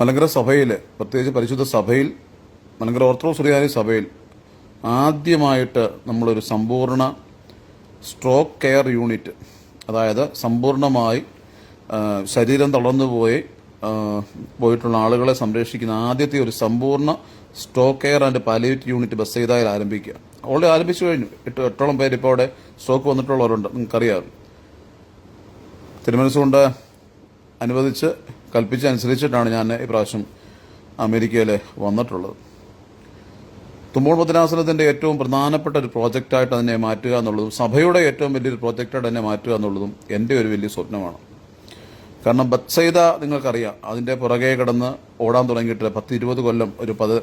മലങ്കര സഭയിൽ പ്രത്യേകിച്ച് പരിശുദ്ധ സഭയിൽ മലങ്കര ഓർത്തഡോക്സ് സുറിയാനി സഭയിൽ ആദ്യമായിട്ട് നമ്മളൊരു സമ്പൂർണ സ്ട്രോക്ക് കെയർ യൂണിറ്റ് അതായത് സമ്പൂർണമായി ശരീരം തളർന്നുപോയി പോയി പോയിട്ടുള്ള ആളുകളെ സംരക്ഷിക്കുന്ന ആദ്യത്തെ ഒരു സമ്പൂർണ stroke care and palliate unit bus ചെയ്തായി ആരംഭിക്കുക. ഓൾറെഡി ആരംഭിച്ചു കഴിഞ്ഞു. എട്ട് എട്ടോളം പേര് ഇപ്പോൾ അവിടെ സ്ട്രോക്ക് വന്നിട്ടുള്ളവരുണ്ട്. നിങ്ങൾക്കറിയാം. തിരുമനസ്സുകൊണ്ട് അനുവദിച്ച് കൽപ്പിച്ച് അനുസരിച്ചിട്ടാണ് ഞാൻ ഈ അമേരിക്കയിൽ വന്നിട്ടുള്ളത്. തുമ്പോൾ പത്രാസനത്തിന്റെ ഏറ്റവും പ്രധാനപ്പെട്ട ഒരു പ്രോജക്റ്റായിട്ട് അതിനെ മാറ്റുക എന്നുള്ളതും സഭയുടെ ഏറ്റവും വലിയൊരു പ്രോജക്റ്റായിട്ട് തന്നെ മാറ്റുക എന്നുള്ളതും എന്റെ ഒരു വലിയ സ്വപ്നമാണ്. കാരണം ബത്സൈത നിങ്ങൾക്കറിയാം അതിന്റെ പുറകെ കിടന്ന് ഓടാൻ തുടങ്ങിയിട്ട് പത്ത് ഇരുപത് കൊല്ലം ഒരു പത്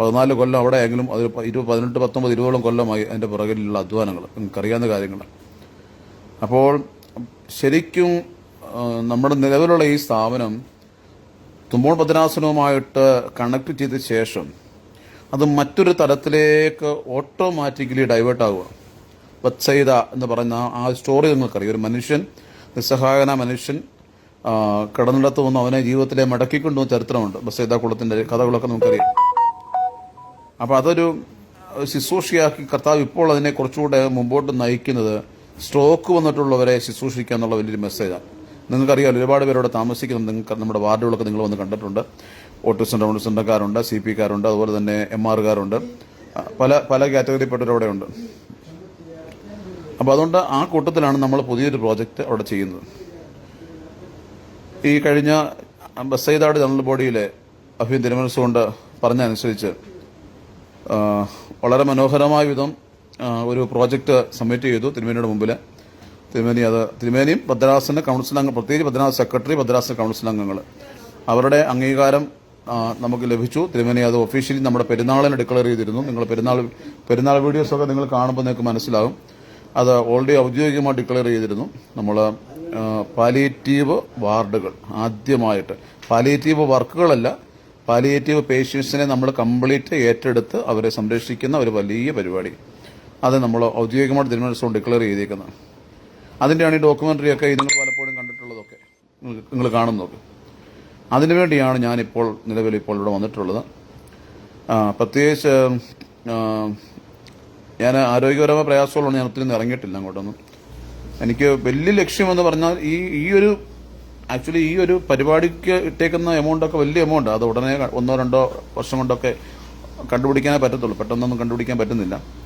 പതിനാല് കൊല്ലം അവിടെ ആയെങ്കിലും അത് ഇരുപത് പതിനെട്ട് പത്തൊമ്പത് ഇരുപതോളം കൊല്ലമായി അതിന്റെ പുറകിലുള്ള അധ്വാനങ്ങൾ. നിങ്ങൾക്കറിയാവുന്ന കാര്യങ്ങൾ. അപ്പോൾ ശരിക്കും നമ്മുടെ നിലവിലുള്ള ഈ സ്ഥാപനം തുമ്പോൾ ഭദ്രാസനവുമായിട്ട് കണക്ട് ചെയ്ത ശേഷം അത് മറ്റൊരു തലത്തിലേക്ക് ഓട്ടോമാറ്റിക്കലി ഡൈവേർട്ട് ആവുക. വത്സൈത എന്ന് പറയുന്ന ആ- സ്റ്റോറി നിങ്ങൾക്കറിയാം. ഒരു മനുഷ്യൻ നിസ്സഹായന മനുഷ്യൻ കിടന്നിടത്ത് വന്ന് അവനെ ജീവിതത്തിലെ മടക്കിക്കൊണ്ടുവന്ന ചരിത്രമുണ്ട്. ബസൈദ കുളത്തിന്റെ കഥകളൊക്കെ നമുക്കറിയാം. അപ്പോൾ അതൊരു ശുശ്രൂഷയാക്കി കർത്താവ് ഇപ്പോൾ അതിനെ കുറച്ചുകൂടെ മുമ്പോട്ട് നയിക്കുന്നത് സ്ട്രോക്ക് വന്നിട്ടുള്ളവരെ ശുശ്രൂഷിക്കുക എന്നുള്ള വലിയൊരു മെസ്സേജാണ് നിങ്ങൾക്കറിയാം ഒരുപാട് പേരോട് താമസിക്കുന്നുണ്ട്. നിങ്ങൾക്ക് നമ്മുടെ വാർഡുകളൊക്കെ നിങ്ങൾ വന്ന് കണ്ടിട്ടുണ്ട്. ഓട്ടിസം ഡൗണിസംകാരുണ്ട് സി പി കാരുണ്ട് അതുപോലെ തന്നെ എം ആറുകാരുണ്ട്. പല പല കാറ്റഗറിപ്പെട്ടവരവിടെ ഉണ്ട് അപ്പോൾ അതുകൊണ്ട് ആ കൂട്ടത്തിലാണ് നമ്മൾ പുതിയൊരു പ്രോജക്റ്റ് അവിടെ ചെയ്യുന്നത്. ഈ കഴിഞ്ഞ ബസൈദാട് ജനറൽ ബോഡിയിലെ അഭ്യൻ തിരുമനസുകൊണ്ട് പറഞ്ഞനുസരിച്ച് വളരെ മനോഹരമായ വിധം ഒരു പ്രോജക്റ്റ് സബ്മിറ്റ് ചെയ്തു തിരുമേനിയുടെ മുമ്പിൽ തിരുമേനി അത് തിരുമേനിയും ഭദ്രാസന കൗൺസിൽ അംഗം പ്രത്യേകിച്ച് ഭദ്രാസന സെക്രട്ടറി ഭദ്രാസന കൗൺസിൽ അംഗങ്ങൾ. അവരുടെ അംഗീകാരം നമുക്ക് ലഭിച്ചു. തിരുമേനി അത് ഒഫീഷ്യലി നമ്മുടെ പെരുന്നാളിന് ഡിക്ലെയർ ചെയ്തിരുന്നു. നിങ്ങൾ പെരുന്നാൾ പെരുന്നാൾ വീഡിയോസൊക്കെ നിങ്ങൾ കാണുമ്പോൾ നിങ്ങൾക്ക് മനസ്സിലാകും അത് ഓൾറെഡി ഔദ്യോഗികമായി ഡിക്ലെയർ ചെയ്തിരുന്നു. നമ്മൾ പാലിയേറ്റീവ് വാർഡുകൾ ആദ്യമായിട്ട്. പാലിയേറ്റീവ് വർക്കുകളല്ല. പാലിയേറ്റീവ് പേഷ്യൻസിനെ നമ്മൾ കംപ്ലീറ്റ് ഏറ്റെടുത്ത് അവരെ സംരക്ഷിക്കുന്ന ഒരു വലിയ പരിപാടി. അത് നമ്മൾ ഔദ്യോഗികമായിട്ട് തിരുവനന്തപുരം ഡിക്ലെയർ ചെയ്തേക്കുന്നത്. അതിന്റെയാണ് ഈ ഡോക്യുമെന്ററി ഒക്കെ നിങ്ങൾ പലപ്പോഴും കണ്ടിട്ടുള്ളതൊക്കെ നിങ്ങൾ- കാണുന്നതൊക്കെ. അതിനുവേണ്ടിയാണ് ഞാനിപ്പോൾ നിലവിൽ ഇപ്പോൾ ഇവിടെ വന്നിട്ടുള്ളത്. പ്രത്യേകിച്ച് ഞാൻ ആരോഗ്യപരമായ പ്രയാസമുള്ളതുകൊണ്ട് ഞാൻ ഒത്തിരി ഇറങ്ങിയിട്ടില്ല അങ്ങോട്ടൊന്നും. എനിക്ക് വലിയ ലക്ഷ്യമെന്ന് പറഞ്ഞാൽ ഈ ഈ ഒരു ആക്ച്വലി ഈ ഒരു പരിപാടിക്ക് ഇട്ടേക്കുന്ന എമൗണ്ട് ഒക്കെ വലിയ എമൗണ്ട്. അത് ഉടനെ ഒന്നോ രണ്ടോ വർഷം കൊണ്ടൊക്കെ കണ്ടുപിടിക്കാനേ പറ്റത്തുള്ളൂ. പെട്ടെന്നൊന്നും കണ്ടുപിടിക്കാൻ പറ്റുന്നില്ല.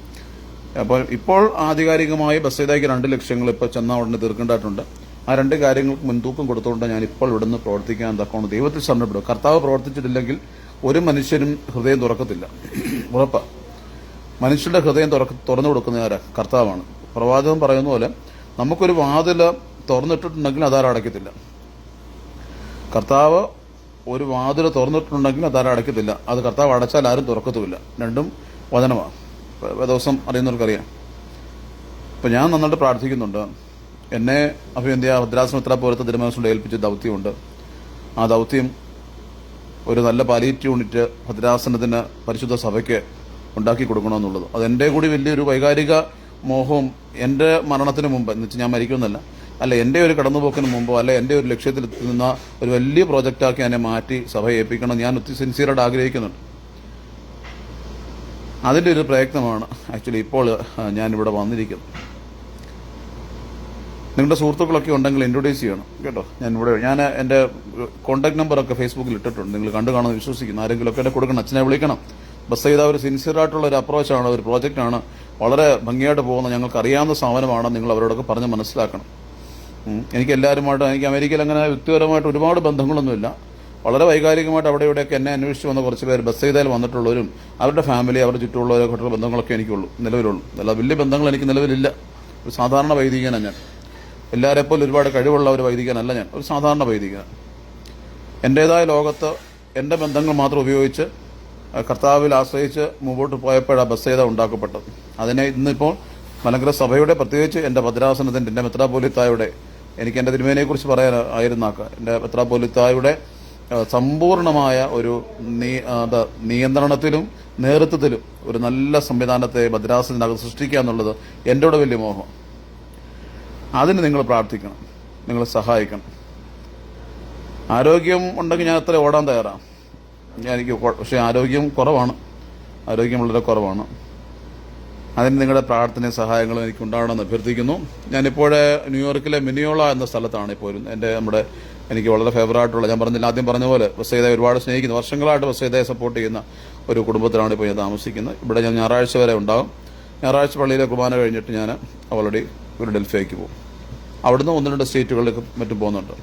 അപ്പോൾ ഇപ്പോൾ ആധികാരികമായി ബസ്സേതായിക്ക് രണ്ട് ലക്ഷ്യങ്ങൾ ഇപ്പോൾ ചെന്ന ഉടനെ തീർക്കേണ്ടതായിട്ടുണ്ട്. ആ രണ്ട് കാര്യങ്ങൾക്ക് മുൻതൂക്കം കൊടുത്തുകൊണ്ട് ഞാൻ ഇപ്പോൾ ഇവിടുന്ന് പ്രവർത്തിക്കാൻ തക്കോണം ദൈവത്തിൽ ശരണപ്പെടും. കർത്താവ് പ്രവർത്തിച്ചിട്ടില്ലെങ്കിൽ ഒരു മനുഷ്യനും ഹൃദയം തുറക്കത്തില്ല. ഉറപ്പ. മനുഷ്യന്റെ ഹൃദയം തുറക്ക തുറന്നു കൊടുക്കുന്ന ആരാ? കർത്താവാണ്. പ്രവാചകം പറയുന്ന പോലെ നമുക്കൊരു വാതിൽ തുറന്നിട്ടിട്ടുണ്ടെങ്കിൽ അതാരും അടയ്ക്കത്തില്ല. കർത്താവ് ഒരു വാതിൽ തുറന്നിട്ടുണ്ടെങ്കിൽ അതാരും അടയ്ക്കത്തില്ല. അത് കർത്താവ് അടച്ചാൽ ആരും തുറക്കത്തുമില്ല. രണ്ടും വചനമാണ് ദിവസം അറിയുന്നവർക്കറിയാം. അപ്പം ഞാൻ നന്നായിട്ട് പ്രാർത്ഥിക്കുന്നുണ്ട്. എന്നെ അഭിവന്ധ്യ ഭദ്രാസനത്ര പോലത്തെ തിരുമനസ്സുകൊണ്ട് ഏൽപ്പിച്ച ദൗത്യമുണ്ട്. ആ ദൗത്യം ഒരു നല്ല പാലിയേറ്റ് യൂണിറ്റ് ഭദ്രാസനത്തിന് പരിശുദ്ധ സഭയ്ക്ക് ഉണ്ടാക്കി കൊടുക്കണമെന്നുള്ളത്. അതെന്റെ കൂടി വലിയൊരു വൈകാരിക മോഹവും എന്റെ മരണത്തിന് മുമ്പ് എന്ന് വെച്ചാൽ ഞാൻ മരിക്കുമെന്നല്ല അല്ല എന്റെ ഒരു കടന്നുപോക്കിന് മുമ്പോ അല്ല എന്റെ ഒരു ലക്ഷ്യത്തിൽ എത്തുന്ന ഒരു വലിയ പ്രോജക്റ്റാക്കി എന്നെ മാറ്റി സഭയെ ഏൽപ്പിക്കണം ഞാൻ ഒത്തിരി സിൻസിയറായിട്ട് ആഗ്രഹിക്കുന്നുണ്ട്. അതിന്റെ ഒരു പ്രയത്നമാണ് ആക്ച്വലി ഇപ്പോൾ ഞാനിവിടെ വന്നിരിക്കുന്നത്. നിങ്ങളുടെ സുഹൃത്തുക്കളൊക്കെ ഉണ്ടെങ്കിൽ ഇൻട്രൊഡ്യൂസ് ചെയ്യണം കേട്ടോ. ഞാൻ ഇവിടെ ഞാൻ എന്റെ കോൺടാക്ട് നമ്പറൊക്കെ ഫേസ്ബുക്കിൽ ഇട്ടിട്ടുണ്ട്. നിങ്ങൾ കണ്ടു കാണുമെന്ന് വിശ്വസിക്കുന്നു. ആരെങ്കിലും ഒക്കെ എന്നെ കൊടുക്കണം അച്ഛനെ വിളിക്കണം. ബസ് ചെയ്ത ഒരു സിൻസിയർ ആയിട്ടുള്ള ഒരു അപ്രോച്ചാണ് ഒരു പ്രോജക്റ്റാണ് വളരെ ഭംഗിയായിട്ട് പോകുന്ന ഞങ്ങൾക്ക് അറിയാവുന്ന സാധനമാണ് നിങ്ങൾ അവരോടൊക്കെ പറഞ്ഞ് മനസ്സിലാക്കണം. എനിക്ക് എല്ലാവരുമായിട്ട് എനിക്ക് അമേരിക്കയിൽ അങ്ങനെ വ്യക്തിപരമായിട്ട് ഒരുപാട് ബന്ധങ്ങളൊന്നുമില്ല. വളരെ വൈകാരികമായിട്ട് അവിടെ ഇവിടെയൊക്കെ എന്നെ അന്വേഷിച്ച് വന്ന കുറച്ച് പേര് ബസ് ചെയ്താൽ വന്നിട്ടുള്ളവരും അവരുടെ ഫാമിലി അവരുടെ ചുറ്റുമുള്ളവരൊക്കെ ബന്ധങ്ങളൊക്കെ എനിക്കുള്ളൂ നിലവിലുള്ളൂ. അല്ല വലിയ ബന്ധങ്ങൾ എനിക്ക് നിലവിലില്ല. ഒരു സാധാരണ വൈദികനാണ് ഞാൻ. എല്ലാവരെ പോലെ ഒരുപാട് കഴിവുള്ള ഒരു വൈദികനല്ല ഞാൻ. ഒരു സാധാരണ വൈദികനാണ്. എന്റേതായ ലോകത്ത് എന്റെ ബന്ധങ്ങൾ മാത്രം ഉപയോഗിച്ച് കർത്താവിൽ ആശ്രയിച്ച് മുമ്പോട്ട് പോയപ്പോഴാണ് ബസ് ചെയ്ത ഉണ്ടാക്കപ്പെട്ടത്. അതിനെ ഇന്നിപ്പോൾ മലങ്കര സഭയുടെ പ്രത്യേകിച്ച് എന്റെ ഭദ്രാസനത്തിന്റെ എന്റെ മെത്രാപോലിത്തായുടെ എനിക്ക് എന്റെ തിരുമേനയെക്കുറിച്ച് പറയാൻ ആയിരുന്നാക്ക. എന്റെ മെത്രാപോലിത്തായുടെ സമ്പൂർണമായ ഒരു നിയന്ത്രണത്തിലും നേതൃത്വത്തിലും ഒരു നല്ല സംവിധാനത്തെ മദ്രാസിനകത്ത് സൃഷ്ടിക്കുക എന്നുള്ളത് എന്റെ വലിയ മോഹം. അതിന് നിങ്ങൾ പ്രാർത്ഥിക്കണം. നിങ്ങൾ സഹായിക്കണം. ആരോഗ്യം ഉണ്ടെങ്കിൽ ഞാൻ അത്ര ഓടാൻ തയ്യാറാണ് ഞാൻ എനിക്ക് പക്ഷേ ആരോഗ്യം കുറവാണ്. ആരോഗ്യം വളരെ കുറവാണ്. അതിന് നിങ്ങളുടെ പ്രാർത്ഥനയും സഹായങ്ങളും എനിക്ക് ഉണ്ടാവണമെന്ന് അഭ്യർത്ഥിക്കുന്നു. ഞാനിപ്പോൾ ന്യൂയോർക്കിലെ മിനിയോള എന്ന സ്ഥലത്താണ് ഇപ്പോൾ എന്റെ നമ്മുടെ എനിക്ക് വളരെ ഫേവറായിട്ടുള്ള ഞാൻ പറഞ്ഞില്ല ആദ്യം പറഞ്ഞ പോലെ ബസ്സേതയെ ഒരുപാട് സ്നേഹിക്കുന്ന. വർഷങ്ങളായിട്ട് ബസ്സേതയെ സപ്പോർട്ട് ചെയ്യുന്ന ഒരു കുടുംബത്തിലാണ് ഇപ്പോൾ ഞാൻ താമസിക്കുന്നത്. ഇവിടെ ഞാൻ ഞായറാഴ്ച വരെ ഉണ്ടാകും ഞായറാഴ്ച പള്ളിയിലെ കുർബാന കഴിഞ്ഞിട്ട് ഞാൻ ഓൾറെഡി ഒരു ഡൽഹിയിലേക്ക് പോകും. അവിടുന്ന് ഒന്ന് രണ്ട് സ്റ്റേറ്റുകളിലേക്ക് മറ്റും പോകുന്നുണ്ട്.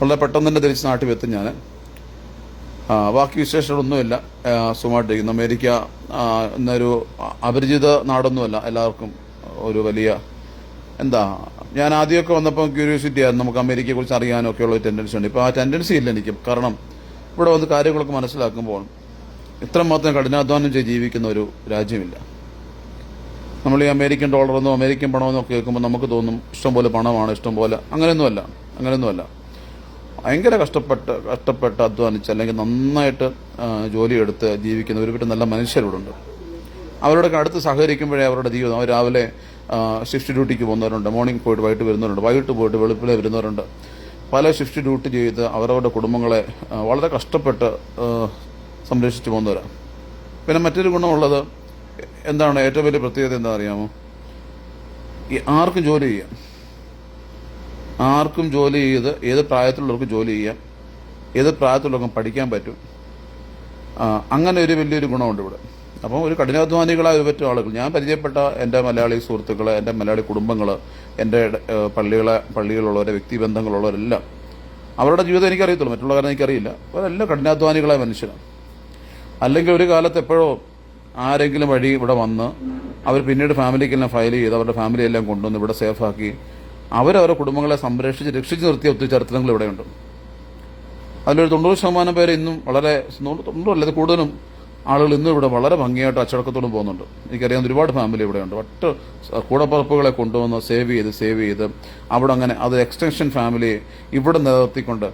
വളരെ പെട്ടെന്ന് തന്നെ തിരിച്ച് നാട്ടിൽ എത്തും ഞാൻ. ബാക്കി വിശേഷങ്ങളൊന്നുമില്ല. സുഖമായിട്ടിരിക്കുന്നു അമേരിക്ക എന്നൊരു അപരിചിത നാടൊന്നുമല്ല. എല്ലാവർക്കും ഒരു വലിയ എന്താ ഞാൻ ആദ്യമൊക്കെ വന്നപ്പോൾ ക്യൂരിയോസിറ്റി ആയിരുന്നു. നമുക്ക് അമേരിക്കയെ കുറിച്ച് അറിയാനോ ഉള്ള ടെൻഡൻസി ഉണ്ട്. ഇപ്പോൾ ആ ടെൻഡൻസി ഇല്ല എനിക്ക്. കാരണം ഇവിടെ വന്ന് കാര്യങ്ങളൊക്കെ മനസ്സിലാക്കുമ്പോൾ ഇത്രമാത്രം കഠിനാധ്വാനം ചെയ്ത് ജീവിക്കുന്ന ഒരു രാജ്യമില്ല. നമ്മൾ ഈ അമേരിക്കൻ ഡോളറെന്നോ അമേരിക്കൻ പണമെന്നോ കേൾക്കുമ്പോൾ നമുക്ക് തോന്നും ഇഷ്ടംപോലെ പണമാണ് ഇഷ്ടംപോലെ അങ്ങനെയൊന്നുമല്ല അങ്ങനെയൊന്നുമല്ല. ഭയങ്കര കഷ്ടപ്പെട്ട് കഷ്ടപ്പെട്ട് അധ്വാനിച്ച് അല്ലെങ്കിൽ നന്നായിട്ട് ജോലിയെടുത്ത് ജീവിക്കുന്ന ഒരുപാട് നല്ല മനുഷ്യരോടുണ്ട് അവരോടൊക്കെ അടുത്ത് സഹകരിക്കുമ്പോഴേ അവരുടെ ജീവിതം. അവർ രാവിലെ ഷിഫ്റ്റ് ഡ്യൂട്ടിക്ക് പോകുന്നവരുണ്ട്. മോർണിംഗ് പോയിട്ട് വൈകിട്ട് വരുന്നവരുണ്ട്. വൈകിട്ട് പോയിട്ട് വെളുപ്പിലെ വരുന്നവരുണ്ട്. പല ഷിഫ്റ്റ് ഡ്യൂട്ടി ചെയ്ത് അവരവരുടെ കുടുംബങ്ങളെ വളരെ കഷ്ടപ്പെട്ട് സംരക്ഷിച്ചു പോകുന്നവരാണ് പിന്നെ മറ്റൊരു ഗുണമുള്ളത് എന്താണ്? ഏറ്റവും വലിയ പ്രത്യേകത എന്താ അറിയാമോ ഈ ആർക്കും ജോലി ചെയ്യാം. ആർക്കും ജോലി ചെയ്ത് ഏത് പ്രായത്തിലുള്ളവർക്കും ജോലി ചെയ്യാം. ഏത് പ്രായത്തിലുള്ളവർക്കും പഠിക്കാൻ പറ്റും. അങ്ങനെ ഒരു വലിയൊരു ഗുണമുണ്ട് ഇവിടെ. അപ്പം ഒരു കഠിനാധ്വാനികളായ ഒരു പറ്റും ആളുകൾ. ഞാൻ പരിചയപ്പെട്ട എന്റെ മലയാളി സുഹൃത്തുക്കൾ എന്റെ മലയാളി കുടുംബങ്ങൾ എന്റെ പള്ളികളെ പള്ളികളുള്ളവരെ വ്യക്തിബന്ധങ്ങളുള്ളവരെല്ലാം അവരുടെ ജീവിതം എനിക്കറിയത്തുള്ളൂ. മറ്റുള്ള കാര്യം എനിക്കറിയില്ല. അവരെല്ലാം കഠിനാധ്വാനികളായ മനുഷ്യരാണ്. അല്ലെങ്കിൽ ഒരു കാലത്ത് എപ്പോഴോ ആരെങ്കിലും വഴി ഇവിടെ വന്ന് അവർ പിന്നീട് ഫാമിലിക്കെല്ലാം ഫയൽ ചെയ്ത് അവരുടെ ഫാമിലി എല്ലാം കൊണ്ടുവന്ന് ഇവിടെ സേഫാക്കി അവരവരുടെ കുടുംബങ്ങളെ സംരക്ഷിച്ച് രക്ഷിച്ച് നിർത്തിയ ഒത്തിരി ചരിത്രങ്ങൾ ഇവിടെയുണ്ട്. അതിലൊരു തൊണ്ണൂറ് ശതമാനം പേര് ഇന്നും വളരെ തൊണ്ണൂറല്ല കൂടുതലും ആളുകൾ ഇന്നും ഇവിടെ വളരെ ഭംഗിയായിട്ട് അച്ചടക്കത്തോടും പോകുന്നുണ്ട്. എനിക്കറിയാവുന്ന ഒരുപാട് ഫാമിലി ഇവിടെയുണ്ട് ഒറ്റ കൂടപ്പറപ്പുകളെ കൊണ്ടുവന്ന് സേവ് ചെയ്ത് സേവ് ചെയ്ത് അവിടെ അങ്ങനെ അത് എക്സ്റ്റൻഷൻ ഫാമിലി ഇവിടെ നിലനിർത്തിക്കൊണ്ട്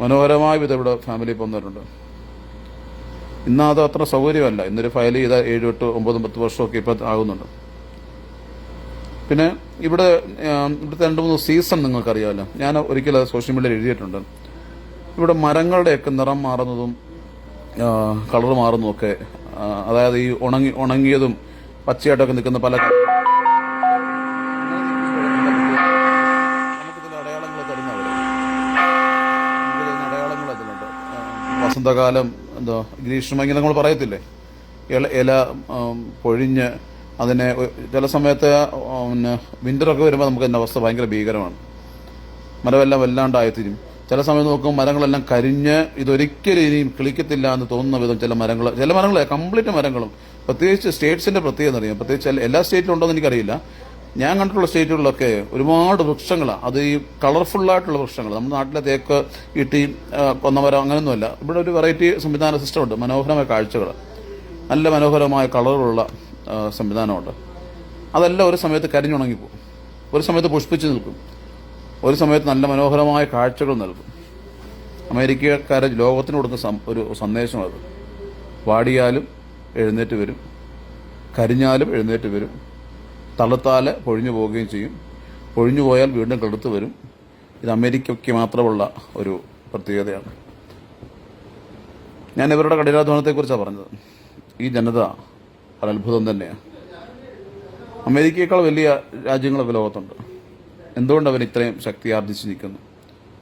മനോഹരമായ വിധം ഇവിടെ ഫാമിലി പോകുന്നവരുണ്ട് ഇന്ന് അത് അത്ര സൗകര്യമല്ല. ഇന്നൊരു ഫയൽ ചെയ്ത ഏഴ് എട്ട് ഒമ്പതും പത്ത് വർഷമൊക്കെ ഇപ്പം ആകുന്നുണ്ട്. പിന്നെ ഇവിടെ ഇവിടുത്തെ രണ്ട് മൂന്ന് സീസൺ നിങ്ങൾക്കറിയാമല്ലോ. ഞാൻ ഒരിക്കലും സോഷ്യൽ മീഡിയയിൽ എഴുതിയിട്ടുണ്ട്. ഇവിടെ മരങ്ങളുടെയൊക്കെ നിറം മാറുന്നതും കളർ മാറുന്നു ഒക്കെ അതായത് ഈ ഉണങ്ങി ഉണങ്ങിയതും പച്ചയായിട്ടൊക്കെ നിൽക്കുന്ന പല വസന്തകാലം എന്തോ ഗ്രീഷ്മ ഇങ്ങനെ നമ്മൾ പറയത്തില്ലേ? ഇല ഇല പൊഴിഞ്ഞ് അതിനെ ചില സമയത്ത് പിന്നെ വിന്ററൊക്കെ വരുമ്പോൾ നമുക്ക് അതിന്റെ അവസ്ഥ ഭയങ്കര ഭീകരമാണ്. മരമെല്ലാം വല്ലാണ്ടായിത്തീരും ചില സമയത്ത് നോക്കും മരങ്ങളെല്ലാം കരിഞ്ഞ് ഇതൊരിക്കലും ഇനിയും കിളിക്കത്തില്ല എന്ന് തോന്നുന്ന വിധം ചില മരങ്ങൾ ചില മരങ്ങൾ കംപ്ലീറ്റ് മരങ്ങളും. പ്രത്യേകിച്ച് സ്റ്റേറ്റ്സിന്റെ പ്രത്യേകത അറിയാം പ്രത്യേകിച്ച് എല്ലാ- സ്റ്റേറ്റിലും ഉണ്ടോ എന്ന് എനിക്കറിയില്ല. ഞാൻ കണ്ടിട്ടുള്ള സ്റ്റേറ്റുകളിലൊക്കെ ഒരുപാട് വൃക്ഷങ്ങളാണ് അത് ഈ കളർഫുള്ളായിട്ടുള്ള വൃക്ഷങ്ങൾ നമ്മുടെ നാട്ടിലെ തേക്ക് ഇട്ടി കൊന്നമരം അങ്ങനെയൊന്നുമല്ല. ഇവിടെ ഒരു വെറൈറ്റി സംവിധാന സിസ്റ്റം ഉണ്ട്. മനോഹരമായ കാഴ്ചകൾ നല്ല മനോഹരമായ കളറുള്ള സംവിധാനമുണ്ട്. അതെല്ലാം ഒരു സമയത്ത് കരിഞ്ഞുണങ്ങിപ്പോകും. ഒരു സമയത്ത് പുഷ്പിച്ച് നിൽക്കും. ഒരു സമയത്ത് നല്ല മനോഹരമായ കാഴ്ചകൾ നൽകും. അമേരിക്കക്കാരെ ലോകത്തിന് കൊടുക്കുന്ന ഒരു സന്ദേശം അത്. വാടിയാലും എഴുന്നേറ്റ് വരും. കരിഞ്ഞാലും എഴുന്നേറ്റ് വരും. തള്ളത്താൽ പൊഴിഞ്ഞു പോവുകയും ചെയ്യും. പൊഴിഞ്ഞു പോയാൽ വീണ്ടും കെടുത്ത് വരും. ഇത് അമേരിക്കയ്ക്ക് മാത്രമുള്ള ഒരു പ്രത്യേകതയാണ്. ഞാൻ ഇവരുടെ കഠിനാധ്വാനത്തെക്കുറിച്ചാണ് പറഞ്ഞത്. ഈ ജനത ഒരത്ഭുതം തന്നെയാണ്. അമേരിക്കയേക്കാൾ വലിയ രാജ്യങ്ങളൊക്കെ ലോകത്തുണ്ട്. എന്തുകൊണ്ട് അവർ ഇത്രയും ശക്തി ആർജിച്ച് നിൽക്കുന്നു?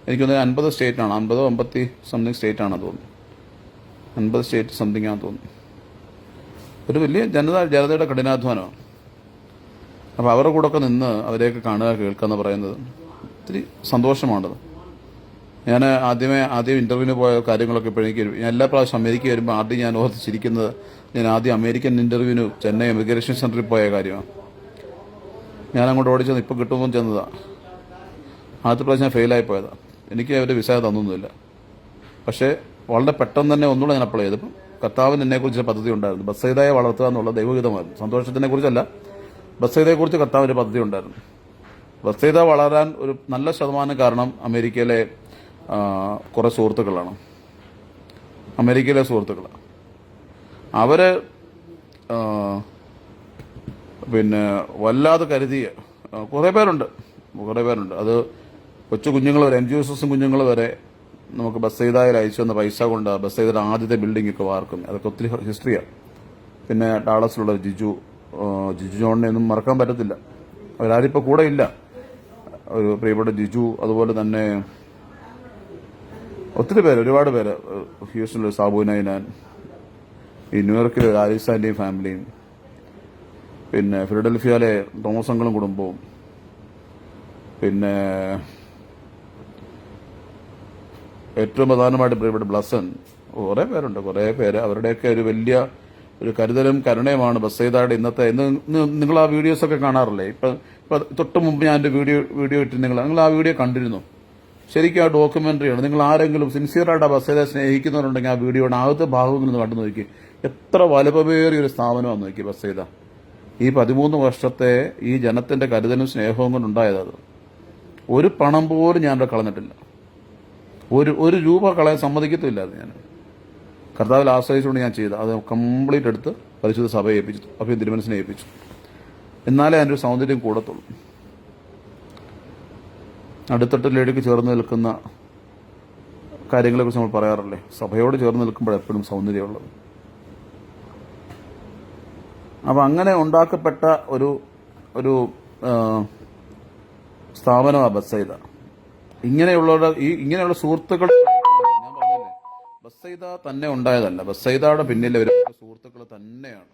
എനിക്കൊന്ന് അൻപത് സ്റ്റേറ്റാണ് അൻപതോ അമ്പത്തി സംതിങ് സ്റ്റേറ്റ് ആണെന്ന് തോന്നുന്നു. അൻപത് സ്റ്റേറ്റ് സംതിങ് ആണെന്ന് തോന്നുന്നു. ഒരു വലിയ ജനത ജനതയുടെ കഠിനാധ്വാനമാണ്. അപ്പോൾ അവരുടെ കൂടെ ഒക്കെ നിന്ന് അവരെയൊക്കെ കാണുക കേൾക്കുക എന്ന് പറയുന്നത് ഒത്തിരി സന്തോഷമാണത്. ഞാൻ ആദ്യമേ ആദ്യം ഇന്റർവ്യൂവിന് പോയ കാര്യങ്ങളൊക്കെ ഇപ്പോൾ എനിക്ക് ഞാൻ എല്ലാ പ്രാവശ്യം അമേരിക്ക വരുമ്പോൾ ആദ്യം ഞാൻ ഓർത്തിച്ചിരിക്കുന്നത് ഞാൻ ആദ്യം അമേരിക്കൻ ഇന്റർവ്യൂവിന് ചെന്നൈ ഇമിഗ്രേഷൻ സെന്ററിൽ പോയ കാര്യമാണ്. ഞാൻ അങ്ങോട്ട് ചെന്ന് ഇപ്പം കിട്ടുമ്പോൾ ചെന്നതാണ് ആദ്യത്തെ പ്രാവശ്യം ഞാൻ ഫെയിലായി പോയതാണ് എനിക്ക് അവർ വിസ തന്നൊന്നുമില്ല. പക്ഷേ വളരെ പെട്ടെന്ന് തന്നെ ഒന്നുകൂടെ ഞാൻ അപ്ലൈ ചെയ്തു. ഇപ്പം കർത്താവിന് എന്നെക്കുറിച്ച് പദ്ധതി ഉണ്ടായിരുന്നു. ബസ്സൈതായെ വളർത്തുക എന്നുള്ള ദൈവഹിതമായിരുന്നു സന്തോഷത്തിനെ കുറിച്ചല്ല. ബസ്സൈതയെക്കുറിച്ച് കർത്താവിന്റെ പദ്ധതി ഉണ്ടായിരുന്നു. ബസ്സൈത വളരാൻ ഒരു നല്ല ശതമാനം കാരണം അമേരിക്കയിലെ കുറേ സുഹൃത്തുക്കളാണ്. അമേരിക്കയിലെ സുഹൃത്തുക്കൾ അവർ ആ, പിന്നെ വല്ലാതെ കരുതിയ കുറേ പേരുണ്ട്. കുറേ പേരുണ്ട്. അത് കൊച്ചു കുഞ്ഞുങ്ങൾ വരെ എൻ ജി എസും കുഞ്ഞുങ്ങൾ വരെ നമുക്ക് ബസ് ചെയ്തായ അയച്ചു തന്ന പൈസ കൊണ്ട് ബസ് ചെയ്ത ആദ്യത്തെ ബിൽഡിംഗ് ഒക്കെ വാർക്കും അതൊക്കെ ഒത്തിരി ഹിസ്റ്ററിയാണ് പിന്നെ ടാളസിലുള്ള ജിജു ജിജു ജോണിനെ ഒന്നും മറക്കാൻ പറ്റത്തില്ല. അവരാരും ഇപ്പോൾ കൂടെ ഇല്ല. ഒരു പ്രിയപ്പെട്ട ജിജു അതുപോലെ തന്നെ ഒത്തിരി പേര് ഒരുപാട് പേര്. ഹ്യൂസ്റ്റണിൽ നൈനാൻ ഈ ന്യൂയോർക്കിലെ ആലിസാന്റെയും ഫാമിലിയും പിന്നെ ഫിലഡൽഫിയയിലെ തോമസങ്ങളും കുടുംബവും. പിന്നെ ഏറ്റവും പ്രധാനമായിട്ട് പ്രിയപ്പെട്ട ബ്ലസൻ. കുറേ പേരുണ്ട് കുറേ പേര്. അവരുടെയൊക്കെ ഒരു വലിയ ഒരു കരുതലും കരുണയുമാണ് ബസ്സേദായുടെ ഇന്നത്തെ ഇന്ന് ഇന്ന് നിങ്ങൾ ആ വീഡിയോസ് ഒക്കെ കാണാറില്ലേ? ഇപ്പം ഇപ്പം തൊട്ട് മുമ്പ് ഞാൻ എന്റെ വീഡിയോ വീഡിയോ ഇട്ട് നിങ്ങൾ നിങ്ങൾ ആ വീഡിയോ കണ്ടിരുന്നു. ശരിക്കും ആ ഡോക്യുമെന്ററിയാണ്. നിങ്ങൾ ആരെങ്കിലും സിൻസിയറായിട്ട് ആ ബസ്സേതെ സ്നേഹിക്കുന്നവരുണ്ടെങ്കിൽ ആ വീഡിയോയുടെ ആദ്യത്തെ ഭാഗങ്ങളിൽ നിന്ന് കണ്ടു നോക്കി. എത്ര വലുപ്പമേറിയ ഒരു സ്ഥാപനമാണെന്ന് നോക്കി ബസ്സേത ഈ പതിമൂന്ന് വർഷത്തെ ഈ ജനത്തിന്റെ കരുതലും സ്നേഹവും കൊണ്ടുണ്ടായത് ഒരു പണം പോലും ഞാൻ അവിടെ കളഞ്ഞിട്ടില്ല. ഒരു ഒരു രൂപ കളയാൻ സമ്മതിക്കത്തില്ല അത് ഞാൻ. കർത്താവിൽ ആശ്രയിച്ചുകൊണ്ട് ഞാൻ ചെയ്തു അത് കംപ്ലീറ്റ് എടുത്ത് പരിശുദ്ധ സഭയെ ഏൽപ്പിച്ചു അഭ്യം തിരുമനസിനെ ഏൽപ്പിച്ചു. എന്നാലേ അതിന്റെ ഒരു സൗന്ദര്യം കൂടത്തുള്ളൂ. അടിത്തട്ടിലേക്ക് ചേർന്ന് നിൽക്കുന്ന കാര്യങ്ങളെക്കുറിച്ച് നമ്മൾ പറയാറില്ലേ? സഭയോട് ചേർന്ന് നിൽക്കുമ്പോൾ എപ്പോഴും സൗന്ദര്യമുള്ളത്. അപ്പം അങ്ങനെ ഉണ്ടാക്കപ്പെട്ട ഒരു ഒരു സ്ഥാപനമാണ് ബസ്സൈത ഇങ്ങനെയുള്ള ഈ ഇങ്ങനെയുള്ള സുഹൃത്തുക്കൾ ഞാൻ പറഞ്ഞില്ലേ? തന്നെ ഉണ്ടായതല്ല. ബസ്സൈതയുടെ പിന്നിലെ ഒരു സുഹൃത്തുക്കൾ തന്നെയാണ്.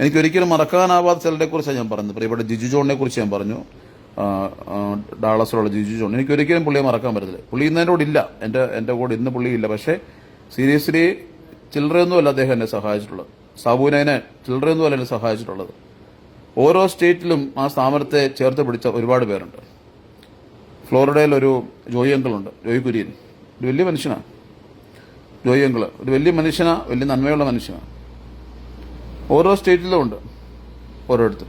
എനിക്കൊരിക്കലും മറക്കാനാവാത്ത ചിലരെ കുറിച്ചാണ് ഞാൻ പറഞ്ഞത്. പ്രിയപ്പെട്ട ജിജു ജോണിനെ കുറിച്ച് ഞാൻ പറഞ്ഞു. ഡാളസിലുള്ള ജിജു ജോൺ. എനിക്ക് ഒരിക്കലും പുള്ളിയെ മറക്കാൻ പറ്റത്തില്ല. പുള്ളി ഇന്ന് ഇല്ല. എന്റെ എന്റെ കൂടെ ഇന്ന് പുള്ളി ഇല്ല പക്ഷേ സീരിയസ്ലി ചില്ലറയൊന്നുമല്ല അദ്ദേഹം എന്നെ സഹായിച്ചിട്ടുള്ളത്. സാബുവിനെ ചിൽഡ്രൻ പോലെ സഹായിച്ചിട്ടുള്ളത്. ഓരോ സ്റ്റേറ്റിലും ആ സ്ഥാപനത്തെ ചേർത്ത് പിടിച്ച ഒരുപാട് പേരുണ്ട്. ഫ്ലോറിഡയിൽ ഒരു ജോയി അങ്കിളുണ്ട് ജോയി കുര്യൻ. ഒരു വലിയ മനുഷ്യനാണ്. ജോയി അങ്കിൾ ഒരു വലിയ മനുഷ്യനാണ് വലിയ നന്മയുള്ള മനുഷ്യനാണ്. ഓരോ സ്റ്റേറ്റിലും ഉണ്ട് ഓരോരുത്തർ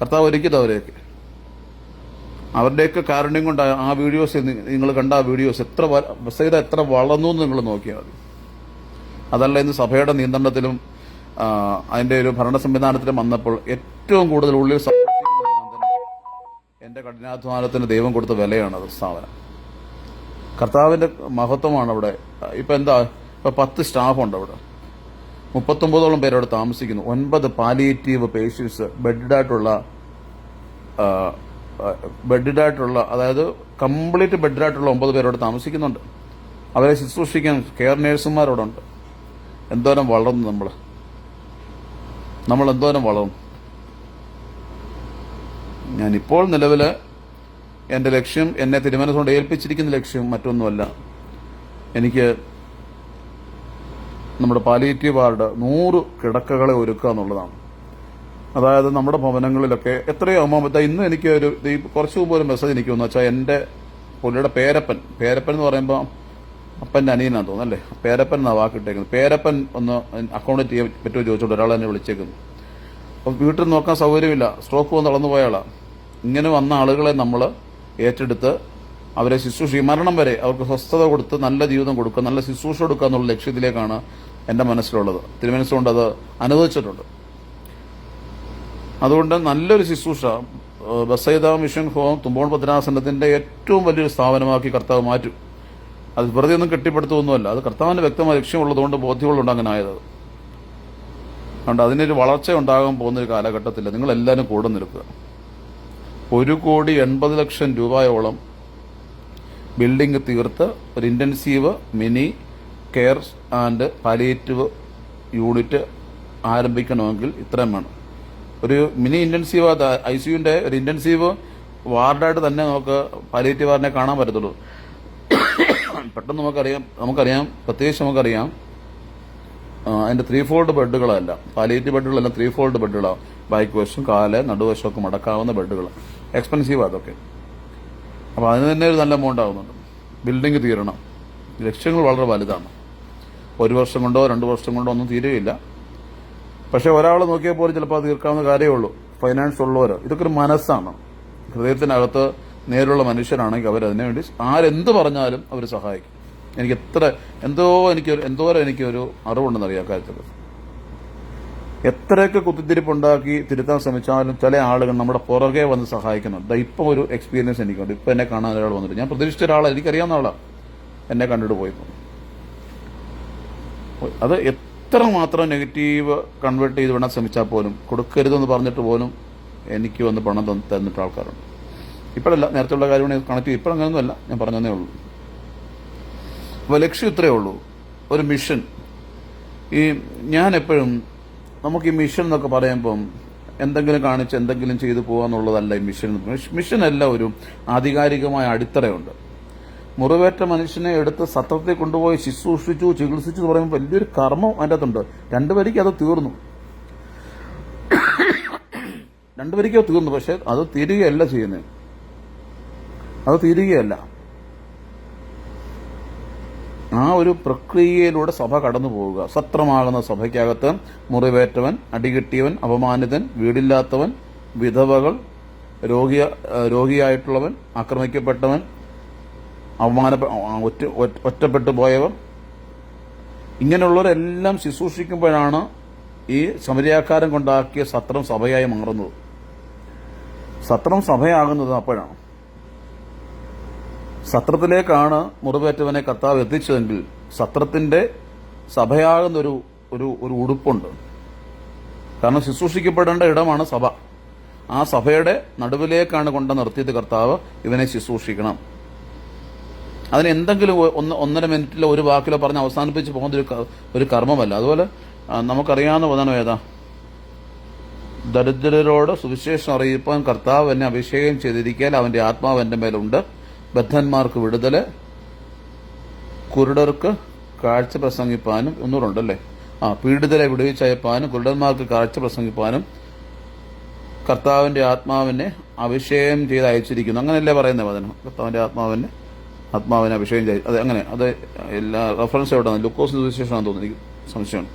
കർത്താവ് ഒരുക്കിയത് അവരെയൊക്കെ. അവരുടെയൊക്കെ കാരുണ്യം കൊണ്ട് ആ- വീഡിയോസ് നിങ്ങൾ കണ്ട ആ വീഡിയോസ് എത്ര സഹിത എത്ര വളർന്നു എന്ന് നിങ്ങൾ നോക്കിയാൽ മതി. അതല്ല ഇന്ന് സഭയുടെ നിയന്ത്രണത്തിലും അതിന്റെ ഒരു ഭരണ സംവിധാനത്തിന് വന്നപ്പോൾ ഏറ്റവും കൂടുതൽ ഉള്ളിൽ എന്റെ കഠിനാധ്വാനത്തിന് ദൈവം കൊടുത്ത വിലയാണ് അത് സ്ഥാപനം. കർത്താവിന്റെ മഹത്വമാണ് അവിടെ. ഇപ്പൊ എന്താ ഇപ്പൊ പത്ത് സ്റ്റാഫുണ്ട് അവിടെ. മുപ്പത്തൊമ്പതോളം പേര് അവിടെ താമസിക്കുന്നു. ഒൻപത് പാലിയേറ്റീവ് പേഷ്യൻസ് ബെഡായിട്ടുള്ള ബെഡായിട്ടുള്ള അതായത് കംപ്ലീറ്റ് ബെഡായിട്ടുള്ള ഒമ്പത് പേരോട് താമസിക്കുന്നുണ്ട്. അവരെ ശുശ്രൂഷിക്കാൻ കെയർ നേഴ്സുമാരോടുണ്ട്. എന്തോരം വളർന്നു നമ്മൾ നമ്മൾ എന്തോരം വളർന്നു ഞാനിപ്പോൾ നിലവിൽ എന്റെ ലക്ഷ്യം എന്നെ തിരുമനസുകൊണ്ട് ഏൽപ്പിച്ചിരിക്കുന്ന ലക്ഷ്യം മറ്റൊന്നുമല്ല. എനിക്ക് നമ്മുടെ പാലിയേറ്റീവ് വാർഡ് നൂറ് കിടക്കകളെ ഒരുക്കുക എന്നുള്ളതാണ്. അതായത് നമ്മുടെ ഭവനങ്ങളിലൊക്കെ എത്രയോ അമ്മാമത്തെ ഇന്ന് എനിക്ക് ഒരു കുറച്ച് മുമ്പ് ഒരു മെസ്സേജ് എനിക്ക് വന്നു. വെച്ചാൽ എന്റെ പുള്ളിയുടെ പേരപ്പൻ പേരപ്പൻ എന്ന് പറയുമ്പോൾ അപ്പന്റെ തോന്നുന്നു അല്ലേ പേരപ്പൻ എന്നാ വാക്കിട്ടേക്കുന്നത് പേരപ്പൻ ഒന്ന് അക്കൗണ്ട് ചെയ്യാൻ പറ്റുമോ ചോദിച്ചോണ്ട് ഒരാൾ എന്നെ വിളിച്ചേക്കുന്നു. അപ്പം വീട്ടിൽ നോക്കാൻ സൗകര്യമില്ല. സ്ട്രോക്ക് വന്ന് നടന്നു പോയാളാ. ഇങ്ങനെ വന്ന ആളുകളെ നമ്മൾ ഏറ്റെടുത്ത് അവരെ ശുശ്രൂഷ മരണം വരെ അവർക്ക് സ്വസ്ഥത കൊടുത്ത് നല്ല ജീവിതം കൊടുക്കുക നല്ല ശുശ്രൂഷ കൊടുക്കുക എന്നുള്ള ലക്ഷ്യത്തിലേക്കാണ് എന്റെ മനസ്സിലുള്ളത്. തിരുമനസ്സുകൊണ്ട് അത് അനുവദിച്ചിട്ടുണ്ട്. അതുകൊണ്ട് നല്ലൊരു ശുശ്രൂഷ ബസൈദ മിഷൻ ഹോം തുമ്പോൺ ഭദ്രാസനത്തിന്റെ ഏറ്റവും വലിയൊരു സ്ഥാപനമാക്കി കർത്താവ് മാറ്റും. അത് വെറുതെ ഒന്നും കെട്ടിപ്പടുത്തൊന്നുമല്ല. അത് കർത്താവിന്റെ വ്യക്തമായ ലക്ഷ്യമുള്ളതുകൊണ്ട് ബോധ്യമുള്ളതുകൊണ്ട് അങ്ങനെ ആയത് അതുകൊണ്ട് അതിനൊരു വളർച്ച ഉണ്ടാകാൻ പോകുന്നൊരു കാലഘട്ടത്തിൽ നിങ്ങൾ എല്ലാവരും കൂടെ നിൽക്കുക. ഒരു കോടി എൺപത് ലക്ഷം രൂപയോളം ബിൽഡിംഗ് തീർത്ത് ഒരു intensive mini care and palliative unit ആരംഭിക്കണമെങ്കിൽ ഇത്രയും വേണം. ഒരു മിനി ഇന്റൻസീവ് ഐ സിയുന്റെ ഒരു ഇന്റൻസീവ് വാർഡായിട്ട് തന്നെ നമുക്ക് പാലിയേറ്റീവ് വാർഡിനെ കാണാൻ പറ്റത്തുള്ളൂ. പെട്ടെന്ന് നമുക്കറിയാം നമുക്കറിയാം പ്രത്യേകിച്ച് നമുക്കറിയാം അതിന്റെ ത്രീ ഫോൾഡ് ബെഡുകളല്ല പാലിയേറ്റീവ് ബെഡുകളെല്ലാം ത്രീ ഫോൾഡ് ബെഡുകളാണ് ബാക്ക് വശം കാൽ നടുവശം ഒക്കെ മടക്കാവുന്ന ബെഡുകൾ എക്സ്പെൻസീവ് അതൊക്കെ. അപ്പോൾ അതിന് തന്നെ ഒരു നല്ല എമൗണ്ട് ആവുന്നുണ്ട്. ബിൽഡിംഗ് തീരണം. ലക്ഷ്യങ്ങൾ വളരെ വലുതാണ്. ഒരു വർഷം കൊണ്ടോ രണ്ട് വർഷം കൊണ്ടോ ഒന്നും തീരുകയില്ല. പക്ഷേ ഒരാൾ നോക്കിയാൽ പോലും ചിലപ്പോൾ അത് തീർക്കാവുന്ന കാര്യമേ ഉള്ളൂ. ഫൈനാൻസ് ഉള്ളവർ ഇതൊക്കെ ഒരു മനസ്സാണ്. ഹൃദയത്തിനകത്ത് നേരുള്ള മനുഷ്യരാണെങ്കിൽ അവർ അതിനു വേണ്ടി ആരെന്ത് പറഞ്ഞാലും അവർ സഹായിക്കും. എനിക്ക് എത്ര എന്തോ എനിക്ക് എന്തോരം എനിക്കൊരു അറിവുണ്ടെന്ന് അറിയാം കാര്യത്തിൽ. എത്രയൊക്കെ കുത്തിത്തിരിപ്പുണ്ടാക്കി തിരുത്താൻ ശ്രമിച്ചാലും ചില ആളുകൾ നമ്മുടെ പുറകെ വന്ന് സഹായിക്കുന്നുണ്ട് ഇപ്പം ഒരു എക്സ്പീരിയൻസ് എനിക്കുണ്ട്. ഇപ്പം എന്നെ കാണാൻ ഒരാൾ വന്നിട്ട് ഞാൻ പ്രതീക്ഷിച്ച ഒരാളെ. എനിക്കറിയാവുന്ന ആളാണ് എന്നെ കണ്ടിട്ട് പോയി. അത് എത്ര മാത്രം നെഗറ്റീവ് കൺവേർട്ട് ചെയ്ത് വേണം ശ്രമിച്ചാൽ പോലും കൊടുക്കരുതെന്ന് പറഞ്ഞിട്ട് പോലും എനിക്ക് വന്ന് പണം തന്ന് തന്നിട്ട് ആൾക്കാരുണ്ട്. ഇപ്പോഴല്ല നേരത്തെയുള്ള കാര്യമാണ് കണക്ട് ചെയ്യും ചെയ്ത് ഇപ്പോഴങ്ങനെയൊന്നുമല്ല ഞാൻ പറഞ്ഞതേ ഉള്ളൂ. അപ്പോൾ ലക്ഷ്യം ഇത്രയേ ഉള്ളൂ. ഒരു മിഷൻ. ഈ ഞാൻ എപ്പോഴും നമുക്ക് ഈ മിഷൻ എന്നൊക്കെ പറയുമ്പം എന്തെങ്കിലും കാണിച്ച് എന്തെങ്കിലും ചെയ്തു പോകാന്നുള്ളതല്ല ഈ മിഷൻ. മിഷൻ മിഷനല്ല ഒരു ആധികാരികമായ അടിത്തറയുണ്ട്. മുറിവേറ്റ മനുഷ്യനെ എടുത്ത് സത്രത്തിൽ കൊണ്ടുപോയി ശുശ്രൂഷിച്ചു ചികിത്സിച്ചു എന്ന് പറയുമ്പോൾ വലിയൊരു കർമ്മം അതിന്റെ അകത്തുണ്ട് രണ്ടുപേരിക്കും അത് തീർന്നു. രണ്ടുപേരിക്കും തീർന്നു. പക്ഷെ അത് തീരുകയല്ല ചെയ്യുന്നത്. അത് തീരുകയല്ല. ആ ഒരു പ്രക്രിയയിലൂടെ സഭ കടന്നു പോവുക. സത്രമാകുന്ന സഭയ്ക്കകത്ത് മുറിവേറ്റവൻ അടികിട്ടിയവൻ അപമാനിതൻ വീടില്ലാത്തവൻ വിധവകൾ രോഗി രോഗിയായിട്ടുള്ളവൻ ആക്രമിക്കപ്പെട്ടവൻ അപമാന ഒറ്റ ഒറ്റ- ഒറ്റപ്പെട്ടു പോയവർ ഇങ്ങനെയുള്ളവരെല്ലാം ശുശ്രൂഷിക്കുമ്പോഴാണ് ഈ സമരിയാക്കാരൻ കൊണ്ടാക്കിയ സത്രം സഭയായി മാറുന്നത്. സത്രം സഭയാകുന്നത് അപ്പോഴാണ്. സത്രത്തിലേക്കാണ് മുറിവേറ്റവനെ കർത്താവ് എത്തിച്ചതെങ്കിൽ സത്രത്തിന്റെ സഭയാകുന്നൊരു ഒരു ഒരു ഉടുപ്പുണ്ട്. കാരണം ശുശ്രൂഷിക്കപ്പെടേണ്ട ഇടമാണ് സഭ. ആ സഭയുടെ നടുവിലേക്കാണ് കൊണ്ട് നിർത്തിയത് കർത്താവ് ഇവനെ ശുശ്രൂഷിക്കണം. അതിന് എന്തെങ്കിലും ഒന്ന് ഒന്നര മിനിറ്റിലോ ഒരു വാക്കിലോ പറഞ്ഞ് അവസാനിപ്പിച്ച് പോകുന്ന ഒരു കർമ്മമല്ല. അതുപോലെ നമുക്കറിയാവുന്ന വചനം ഏതാ? ദരിദ്രരോട് സുവിശേഷം അറിയിപ്പാൻ കർത്താവ് എന്നെ അഭിഷേകം ചെയ്തിരിക്കാൻ അവന്റെ ആത്മാവ് എന്റെ മേലുണ്ട്. ബദ്ധന്മാർക്ക് വിടുതൽ കുരുടർക്ക് കാഴ്ച പ്രസംഗിപ്പാനും ഒന്നുകൂടെ ആ പീഡിതരെ വിടുവിച്ചയപ്പാനും കുരുടന്മാർക്ക് കാഴ്ച പ്രസംഗിപ്പാനും കർത്താവിന്റെ ആത്മാവിനെ അഭിഷേകം ചെയ്ത് അയച്ചിരിക്കുന്നു. അങ്ങനെയല്ലേ പറയുന്നത് വചനം? കർത്താവിന്റെ ആത്മാവിനെ ആത്മാവിനെ അഭിഷേകം ചെയ്ത് അത് അങ്ങനെ അത് എല്ലാ റെഫറൻസ് എവിടെ ലുക്കോസ് സുവിശേഷമാണെന്ന് തോന്നുന്നു എനിക്ക് സംശയമാണ്.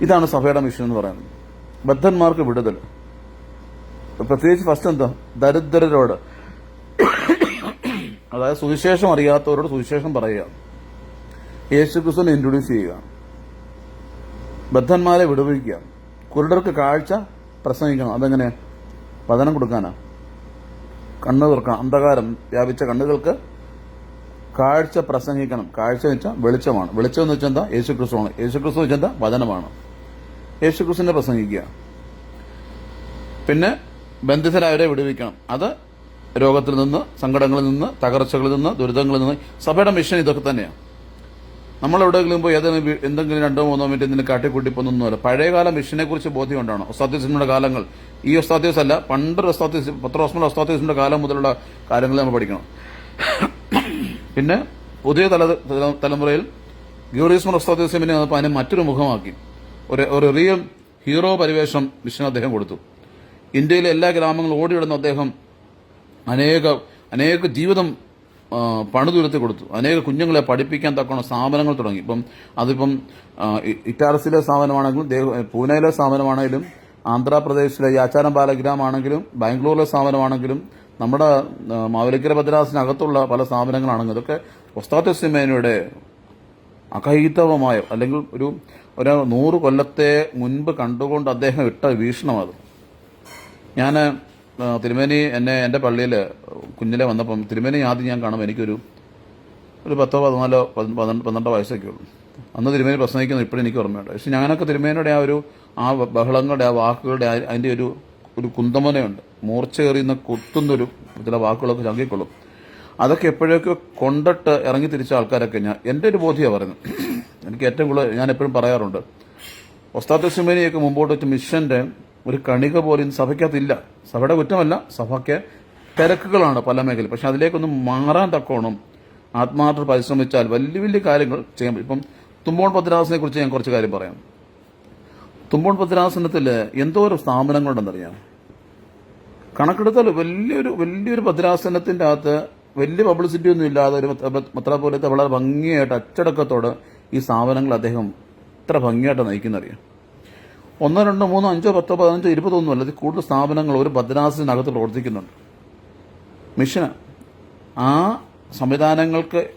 ഇതാണ് സഭയുടെ മിഷൻ എന്ന് പറയുന്നത്. ബദ്ധന്മാർക്ക് വിടുതൽ പ്രത്യേകിച്ച് ഫസ്റ്റ് എന്താ? ദരിദ്രരോട്. അതായത് സുവിശേഷം അറിയാത്തവരോട് സുവിശേഷം പറയുക. യേശു ക്രിസ്തുവിനെ ഇൻട്രൊഡ്യൂസ് ചെയ്യുക. ബദ്ധന്മാരെ വിടുവിക്കുക. കുരുടർക്ക് കാഴ്ച പ്രസംഗിക്കണം. അതെങ്ങനെ? വചനം കൊടുക്കാനാ. കണ്ണു തുറക്കണം. അന്ധകാരം വ്യാപിച്ച കണ്ണുകൾക്ക് കാഴ്ച പ്രസംഗിക്കണം. കാഴ്ച വെച്ചാൽ വെളിച്ചമാണ്. വെളിച്ചം എന്ന് വെച്ചാൽ എന്താ? യേശു ക്രിസ്തുവാണ് യേശു ക്രിസ്തു വെച്ചാൽ എന്താ? വചനമാണ്. യേശു ക്രിസ്തുവിനെ പ്രസംഗിക്കുക. പിന്നെ ബന്ധിതരായവരെ വിടുവിക്കണം. അത് രോഗത്തിൽ നിന്ന് സങ്കടങ്ങളിൽ നിന്ന് തകർച്ചകളിൽ നിന്ന് ദുരിതങ്ങളിൽ നിന്ന് സഭയുടെ മിഷൻ ഇതൊക്കെ തന്നെയാണ്. നമ്മൾ എവിടെയെങ്കിലും പോയി ഏതെങ്കിലും എന്തെങ്കിലും രണ്ടോ മൂന്നോ മിനിറ്റ് എന്തെങ്കിലും കാട്ടിക്കൂട്ടിപ്പൊന്നൊന്നുമല്ല. പഴയകാല മിഷനെ കുറിച്ച് ബോധ്യം ഉണ്ടാണ് ഒസ്താത്യസിന്റെ കാലങ്ങൾ. ഈ ഒസ്താത്യസ് അല്ല പണ്ട് ഒസ്താത്യസ് പത്ര ഓസ്മൽ ഒസ്താത്യസിന്റെ കാലം മുതലുള്ള കാര്യങ്ങൾ നമ്മൾ പഠിക്കണം. പിന്നെ പുതിയ തല തല- തലമുറയിൽ ഗ്യൂറീസ്മർ ഒസ്താത്യസിമിനെ അതിനെ മറ്റൊരു മുഖമാക്കി. ഒരു ഒരു റിയൽ ഹീറോ പരിവേഷം മിഷൻ അദ്ദേഹം കൊടുത്തു. ഇന്ത്യയിലെ എല്ലാ ഗ്രാമങ്ങളും ഓടിയിടുന്ന അദ്ദേഹം അനേക അനേക ജീവിതം പണിതുയർത്തി കൊടുത്തു. അനേക കുഞ്ഞുങ്ങളെ പഠിപ്പിക്കാൻ തക്കോണം സ്ഥാപനങ്ങൾ തുടങ്ങി. ഇപ്പം അതിപ്പം ഇറ്റാറസിലെ സ്ഥാപനമാണെങ്കിലും പൂനെയിലെ സ്ഥാപനമാണെങ്കിലും ആന്ധ്രാപ്രദേശിലെ യാച്ചാരം ബാലഗ്രാം ആണെങ്കിലും ബാംഗ്ലൂരിലെ സ്ഥാപനമാണെങ്കിലും നമ്മുടെ മാവലിക്കര ഭദ്രാസിനകത്തുള്ള പല സ്ഥാപനങ്ങളാണെങ്കിലും ഇതൊക്കെ ഒസ്താത്ത സിമേനയുടെ അകൈതവമായ അല്ലെങ്കിൽ ഒരു ഒരു നൂറ് കൊല്ലത്തെ മുൻപ് കണ്ടുകൊണ്ട് അദ്ദേഹം ഇട്ട വീക്ഷണം അത്. ഞാൻ തിരുമേനി എന്നെ എന്റെ പള്ളിയിൽ കുഞ്ഞിലെ വന്നപ്പം തിരുമേനി ആദ്യം ഞാൻ കാണുമ്പോൾ എനിക്കൊരു ഒരു പത്തോ പതിനാലോ പതി- പന്ത്രണ്ട് വയസ്സൊക്കെ ഉള്ളൂ. അന്ന് തിരുമേനി പ്രസംഗിക്കുന്നത് ഇപ്പോഴും എനിക്ക് ഓർമ്മയുണ്ട്. പക്ഷെ ഞാനൊക്കെ തിരുമേനിയുടെ ആ ഒരു ആ ബഹളങ്ങളുടെ ആ വാക്കുകളുടെ അതിന്റെ ഒരു ഒരു കുന്തമനയുണ്ട്. മൂർച്ചയേറിയുന്ന കുത്തുന്നൊരു ചില വാക്കുകളൊക്കെ ചങ്കിക്കൊള്ളും. അതൊക്കെ എപ്പോഴൊക്കെ കൊണ്ടിട്ട് ഇറങ്ങി തിരിച്ച ആൾക്കാരൊക്കെ ഞാൻ എന്റെ ഒരു ബോധ്യമാണ് പറയുന്നത്. എനിക്ക് ഏറ്റവും കൂടുതൽ ഞാൻ എപ്പോഴും പറയാറുണ്ട്. ഒസ്താദ് സിമേനിയൊക്കെ മുമ്പോട്ട് വെച്ച മിഷന്റെ ഒരു കണിക പോലും സഭയ്ക്കകത്തില്ല. സഭയുടെ കുറ്റമല്ല സഭയ്ക്ക് തിരക്കുകളാണ് പല മേഖല പക്ഷെ അതിലേക്കൊന്നും മാറാൻ തക്കോണം ആത്മാർത്ഥ പരിശ്രമിച്ചാൽ വലിയ വലിയ കാര്യങ്ങൾ ചെയ്യാൻ ഇപ്പം തുമ്പോൺ പത്രാസനെ കുറിച്ച് ഞാൻ കുറച്ച് കാര്യം പറയാം. തുമ്പോൺ പത്രാസനത്തിൽ എന്തോ ഒരു സ്ഥാപനങ്ങളുണ്ടെന്നറിയാം? കണക്കെടുത്താൽ വലിയൊരു വലിയൊരു ഭദ്രാസനത്തിന്റെ അകത്ത് വലിയ പബ്ലിസിറ്റി ഒന്നും ഇല്ലാതെ ഒരു മത്ര വളരെ ഭംഗിയായിട്ട് അച്ചടക്കത്തോടെ ഈ സ്ഥാപനങ്ങൾ അദ്ദേഹം ഇത്ര ഭംഗിയായിട്ട് നയിക്കുന്നറിയാം. ഒന്നോ രണ്ടോ മൂന്നോ അഞ്ചോ പത്തോ പതിനഞ്ചോ ഇരുപതോ ഒന്നും ഇത് കൂടുതൽ സ്ഥാപനങ്ങൾ ഒരു ഭദ്രാസനകത്ത് പ്രവർത്തിക്കുന്നുണ്ട്. മിഷന്. ആ സംവിധാനങ്ങൾക്ക്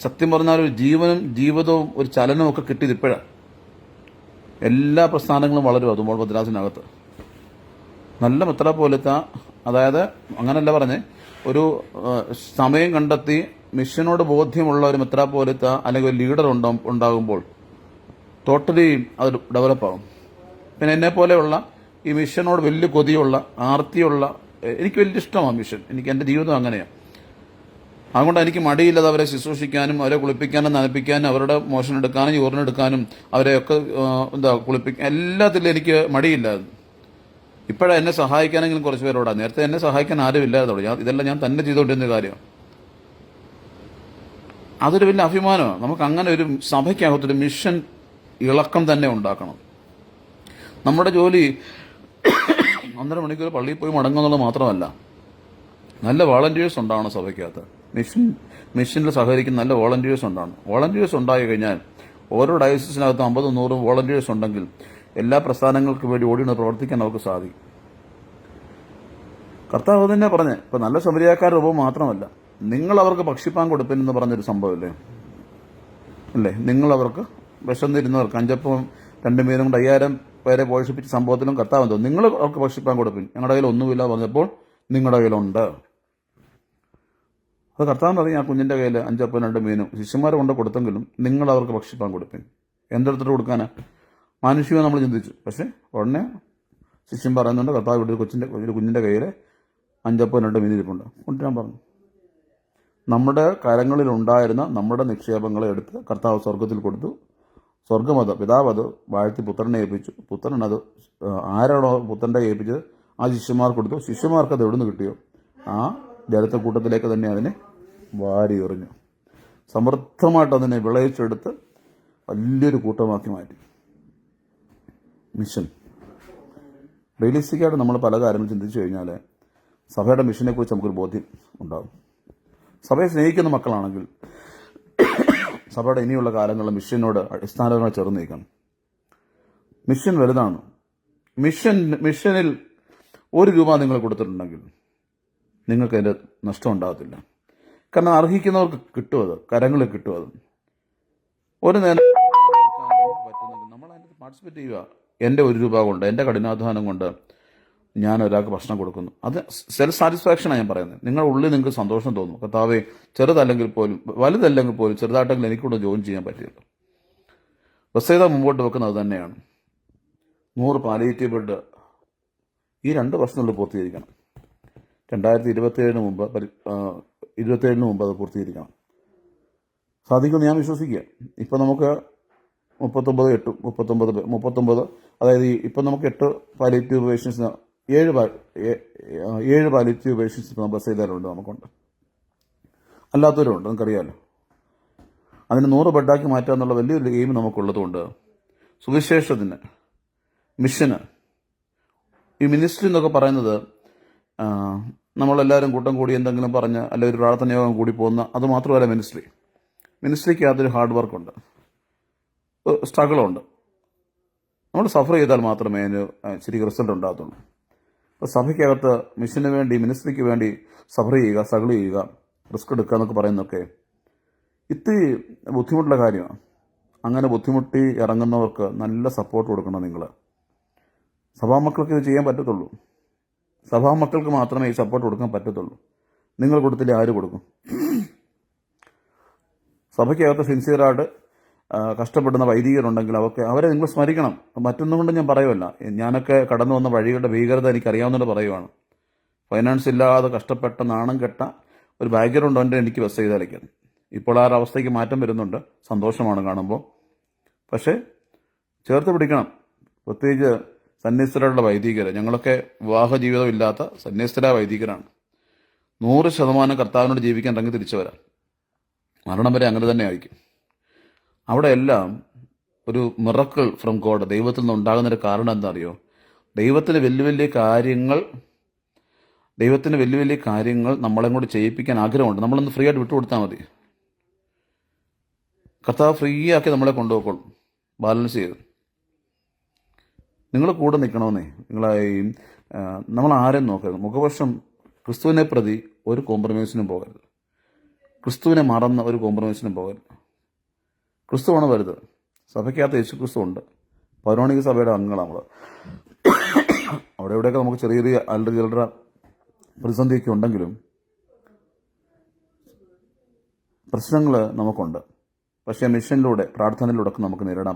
സത്യം പറഞ്ഞാൽ ഒരു ജീവനും ജീവിതവും ഒരു ചലനവും ഒക്കെ കിട്ടിയത് ഇപ്പോഴാണ് എല്ലാ പ്രസ്ഥാനങ്ങളും വളരും അതുമ്പോൾ ഭദ്രാസിനകത്ത് നല്ല മെത്ര പോലത്തെ അതായത് അങ്ങനല്ല പറഞ്ഞ് ഒരു സമയം കണ്ടെത്തി മിഷനോട് ബോധ്യമുള്ള ഒരു മെത്ര പോലത്തെ അല്ലെങ്കിൽ ഒരു ലീഡർ ഉണ്ടാ ഉണ്ടാകുമ്പോൾ ടോട്ടലി അത് ഡെവലപ്പാകും പിന്നെ എന്നെ പോലെയുള്ള ഈ മിഷനോട് വലിയ കൊതിയുള്ള ആർത്തിയുള്ള എനിക്ക് വലിയ ഇഷ്ടമാണ് മിഷൻ. എനിക്ക് എന്റെ ജീവിതം അങ്ങനെയാണ് അതുകൊണ്ട് എനിക്ക് മടിയില്ലാതെ അവരെ ശുശ്രൂഷിക്കാനും അവരെ കുളിപ്പിക്കാനും നനപ്പിക്കാനും അവരുടെ മോഷൻ എടുക്കാനും യൂറിനെടുക്കാനും അവരെയൊക്കെ എന്താ കുളിപ്പിക്കാൻ എല്ലാത്തിലും എനിക്ക് മടിയില്ലായിരുന്നു ഇപ്പോഴാണ് എന്നെ സഹായിക്കാനെങ്കിലും കുറച്ച് പേരോടാ. നേരത്തെ എന്നെ സഹായിക്കാൻ ആരും ഇല്ലാതെ തുടങ്ങി ഇതെല്ലാം ഞാൻ തന്നെ ചെയ്തുകൊണ്ടിരുന്ന കാര്യമാണ് അതൊരു വലിയ അഭിമാനമാണ്. നമുക്ക് അങ്ങനെ ഒരു സഭയ്ക്കകത്തൊരു മിഷൻ ഇളക്കം തന്നെ ഉണ്ടാക്കണം. നമ്മുടെ ജോലി ഒന്നര മണിക്കൂർ പള്ളിയിൽ പോയി മടങ്ങുന്നത് മാത്രമല്ല നല്ല വോളണ്ടിയേഴ്സ് ഉണ്ടാവണം സഭയ്ക്കകത്ത്. മിഷൻ മിഷനിൽ സഹകരിക്കുന്ന നല്ല വോളണ്ടിയേഴ്സ് ഉണ്ടാവണം. വോളണ്ടിയേഴ്സ് ഉണ്ടായി കഴിഞ്ഞാൽ ഓരോ ഡയസിസിനകത്ത് അമ്പതും നൂറും വോളണ്ടിയേഴ്സ് ഉണ്ടെങ്കിൽ എല്ലാ പ്രസ്ഥാനങ്ങൾക്കും വേണ്ടി ഓടിയാണ് പ്രവർത്തിക്കാൻ നമുക്ക് സാധിക്കും. കർത്താവ് തന്നെ പറഞ്ഞേ ഇപ്പൊ നല്ല സമരിയാക്കാരുടെ രൂപം മാത്രമല്ല നിങ്ങൾ അവർക്ക് കൊടുപ്പൻ എന്ന് പറഞ്ഞൊരു സംഭവമല്ലേ? അല്ലേ? നിങ്ങൾ അവർക്ക് വിശന്നിരുന്നവർക്ക് അഞ്ചപ്പം രണ്ട് മീനും കൊണ്ട് അയ്യായിരം പേരെ പോഷിപ്പിച്ച സംഭവത്തിലും കർത്താവ് എന്തോ. നിങ്ങൾ അവർക്ക് ഭക്ഷിപ്പാൻ കൊടുപ്പിൻ ഞങ്ങളുടെ കയ്യിൽ ഒന്നുമില്ല പറഞ്ഞപ്പോൾ നിങ്ങളുടെ കയ്യിലുണ്ട്. അത് കർത്താവ് പറഞ്ഞു ആ കുഞ്ഞിന്റെ കയ്യിൽ അഞ്ചപ്പം രണ്ട് മീനും ശിഷ്യന്മാരെ കൊണ്ട് കൊടുത്തെങ്കിലും നിങ്ങൾ അവർക്ക് ഭക്ഷിപ്പാൻ കൊടുപ്പിൻ എന്തെടുത്തിട്ട് കൊടുക്കാനാ? മനുഷ്യ നമ്മൾ ചിന്തിച്ചു. പക്ഷേ ഉടനെ ശിഷ്യൻ പറയുന്നുണ്ട് കർത്താവ് ഇവിടെ കൊച്ചിന്റെ ഒരു കുഞ്ഞിന്റെ കയ്യിൽ അഞ്ചപ്പം രണ്ട് മീൻ ഇരിപ്പുണ്ട്. കൊണ്ടുവരാൻ പറഞ്ഞു. നമ്മുടെ കരങ്ങളിൽ ഉണ്ടായിരുന്ന നമ്മുടെ നിക്ഷേപങ്ങളെ എടുത്ത് കർത്താവ് സ്വർഗത്തിൽ കൊടുത്തു. സ്വർഗമത് പിതാവ് അത് വാഴ്ത്തി പുത്രനെ ഏൽപ്പിച്ചു. പുത്രനത് ആരാണോ പുത്രന്റെ ഏൽപ്പിച്ചത്? ആ ശിഷ്യന്മാർക്ക് കൊടുത്തു. ശിഷ്യന്മാർക്ക് അത് എവിടുന്ന് കിട്ടിയോ? ആ ജലത്തെ കൂട്ടത്തിലേക്ക് തന്നെ അതിനെ വാരി എറിഞ്ഞു സമർത്ഥമായിട്ട് അതിനെ വിളയിച്ചെടുത്ത് വലിയൊരു കൂട്ടമാക്കി മാറ്റി. മിഷൻ. റിയലിസ്റ്റിക്കായിട്ട് നമ്മൾ പല കാര്യങ്ങളും ചിന്തിച്ചു കഴിഞ്ഞാൽ സഭയുടെ മിഷനെക്കുറിച്ച് നമുക്കൊരു ബോധ്യം ഉണ്ടാകും. സഭയെ സ്നേഹിക്കുന്ന മക്കളാണെങ്കിൽ സഭയുടെ ഇനിയുള്ള കാലങ്ങളിൽ മിഷനോട് അടിസ്ഥാനപരമായി ചേർന്ന് നിൽക്കണം. മിഷൻ വലുതാണ്. മിഷൻ മിഷനിൽ ഒരു രൂപ നിങ്ങൾ കൊടുത്തിട്ടുണ്ടെങ്കിൽ നിങ്ങൾക്ക് അതിന്റെ നഷ്ടം ഉണ്ടാകത്തില്ല. കാരണം അർഹിക്കുന്നവർക്ക് കിട്ടും അത് കരങ്ങളിൽ കിട്ടും അത്. ഒരു നേരം പറ്റുന്നെങ്കിൽ നമ്മൾ അതിനകത്ത് പാർട്ടിസിപ്പേറ്റ് ചെയ്യുക. എന്റെ ഒരു രൂപ കൊണ്ട് എന്റെ കഠിനാധ്വാനം കൊണ്ട് ഞാൻ ഒരാൾക്ക് ഭക്ഷണം കൊടുക്കുന്നു. അത് സെൽഫ് സാറ്റിസ്ഫാക്ഷനാണ് ഞാൻ പറയുന്നത്. നിങ്ങളുടെ ഉള്ളിൽ നിങ്ങൾക്ക് സന്തോഷം തോന്നും. കർത്താവെ ചെറുതല്ലെങ്കിൽ പോലും വലുതല്ലെങ്കിൽ പോലും ചെറുതായിട്ടെങ്കിലും എനിക്കൂടെ ജോയിൻ ചെയ്യാൻ പറ്റിയല്ലോ ബസ്സേത മുമ്പോട്ട് വെക്കുന്നത് തന്നെയാണ്. നൂറ് പാലിയേറ്റീവ് ബെഡ് ഈ രണ്ട് വർഷത്തിനുള്ളിൽ പൂർത്തീകരിക്കണം. രണ്ടായിരത്തി ഇരുപത്തേഴിന് മുമ്പ് ഇരുപത്തിയേഴിന് മുമ്പ് അത് പൂർത്തീകരിക്കണം. സാധിക്കുമെന്ന് ഞാൻ വിശ്വസിക്കുക. ഇപ്പം നമുക്ക് മുപ്പത്തൊമ്പത് എട്ട് മുപ്പത്തൊമ്പത് മുപ്പത്തൊമ്പത് അതായത് ഇപ്പം നമുക്ക് എട്ട് പാലിയേറ്റീവ് പേഷ്യൻസ് ഏഴ് ഏഴ് പാലിറ്റി പേഷ്യൻസ് നമ്മൾ ബസ് ചെയ്താലുണ്ട് നമുക്കുണ്ട്. അല്ലാത്തവരുണ്ട് നമുക്കറിയാമല്ലോ അതിന് നൂറ് ബെഡാക്കി മാറ്റുക എന്നുള്ള വലിയൊരു ഗെയിം നമുക്കുള്ളതുകൊണ്ട് സുവിശേഷത്തിന് മിഷന് ഈ മിനിസ്ട്രി എന്നൊക്കെ പറയുന്നത് നമ്മളെല്ലാവരും കൂട്ടം കൂടി എന്തെങ്കിലും പറഞ്ഞ് അല്ലെ ഒരു പ്രാർത്ഥന യോഗം കൂടി പോകുന്ന അത് മാത്രമല്ല മിനിസ്ട്രി. മിനിസ്ട്രിക്ക് അതൊരു ഹാർഡ് വർക്കുണ്ട്. സ്ട്രഗിളുണ്ട്. നമ്മൾ സഫർ ചെയ്താൽ മാത്രമേ അതിന് ശരിക്കും റിസൾട്ട് ഉണ്ടാകത്തുള്ളൂ. അപ്പോൾ സഭയ്ക്കകത്ത് മിഷന് വേണ്ടി മിനിസ്ട്രിക്ക് വേണ്ടി സഫർ ചെയ്യുക സകൾ ചെയ്യുക റിസ്ക് എടുക്കുക എന്നൊക്കെ പറയുന്നൊക്കെ ഇത്തിരി ബുദ്ധിമുട്ടുള്ള കാര്യമാണ്. അങ്ങനെ ബുദ്ധിമുട്ടി ഇറങ്ങുന്നവർക്ക് നല്ല സപ്പോർട്ട് കൊടുക്കണം നിങ്ങൾ സഭാമക്കൾക്ക് ഇത് ചെയ്യാൻ പറ്റത്തുള്ളൂ. സഭാമക്കൾക്ക് മാത്രമേ ഈ സപ്പോർട്ട് കൊടുക്കാൻ പറ്റത്തുള്ളൂ. നിങ്ങൾ കൊടുത്തില്ലേ ആര് കൊടുക്കും? സഭയ്ക്കകത്ത് സിൻസിയറായിട്ട് കഷ്ടപ്പെടുന്ന വൈദികരുണ്ടെങ്കിൽ അവർക്ക് അവരെ നിങ്ങൾ സ്മരിക്കണം. മറ്റൊന്നും കൊണ്ട് ഞാൻ പറയുമല്ല ഞാനൊക്കെ കടന്നു വന്ന വഴികളുടെ ഭീകരത എനിക്കറിയാവുന്നതുകൊണ്ട് പറയുവാണ്. ഫൈനാൻസ് ഇല്ലാതെ കഷ്ടപ്പെട്ട നാണം കെട്ട ഒരു ബാക്ക്ഗ്രൗണ്ട് ഉണ്ട് എനിക്ക് ബസ് ചെയ്താലിക്കാൻ ഇപ്പോൾ ആ അവസ്ഥയ്ക്ക് മാറ്റം വരുന്നുണ്ട്. സന്തോഷമാണ് കാണുമ്പോൾ. പക്ഷേ ചേർത്ത് പിടിക്കണം. പ്രത്യേകിച്ച് സന്യസ്തരായുള്ള വൈദികർ ഞങ്ങളൊക്കെ വിവാഹ ജീവിതം ഇല്ലാത്ത വൈദികരാണ്. നൂറ് ശതമാനം കർത്താവിനോട് ജീവിക്കാൻ ഇറങ്ങി തിരിച്ചു വരാം. മരണം വരെ അങ്ങനെ തന്നെ ആയിരിക്കും. അവിടെ എല്ലാം ഒരു മിറക്കിൾ ഫ്രം ഗോഡ് ദൈവത്തിൽ നിന്ന് ഉണ്ടാകുന്നൊരു കാരണം എന്താ അറിയോ ദൈവത്തിന് വലിയ വലിയ കാര്യങ്ങൾ ദൈവത്തിന് വലിയ വലിയ കാര്യങ്ങൾ നമ്മളെ കൂടി ചെയ്യിപ്പിക്കാൻ ആഗ്രഹമുണ്ട്. നമ്മളൊന്ന് ഫ്രീ ആയിട്ട് വിട്ടുകൊടുത്താൽ മതി. കർത്താവ് ഫ്രീ ആക്കി നമ്മളെ കൊണ്ടുപോയിക്കോളും. ബാലൻസ് ചെയ്ത്. നിങ്ങൾ കൂടെ നിൽക്കണമെന്നേ. നിങ്ങളായി നമ്മൾ ആരെയും നോക്കരുത്. മുഖപക്ഷം ക്രിസ്തുവിനെ പ്രതി ഒരു കോംപ്രമൈസിനും പോകരുത്. ക്രിസ്തുവിനെ മറന്ന ഒരു കോംപ്രമൈസിനും പോകരുത്. ക്രിസ്തുവാണ് വലുത്. സഭയ്ക്കകത്ത് യേശു ക്രിസ്തു ഉണ്ട്. പൗരാണിക സഭയുടെ അംഗങ്ങളാണ് നമ്മൾ അവിടെ ഇവിടെയൊക്കെ നമുക്ക് ചെറിയ ചെറിയ അല്ലറ ചില്ലറ പ്രതിസന്ധിയൊക്കെ ഉണ്ടെങ്കിലും പ്രശ്നങ്ങൾ നമുക്കുണ്ട്. പക്ഷേ മിഷനിലൂടെ പ്രാർത്ഥനയിലൂടെ നമുക്ക് നേരിടാൻ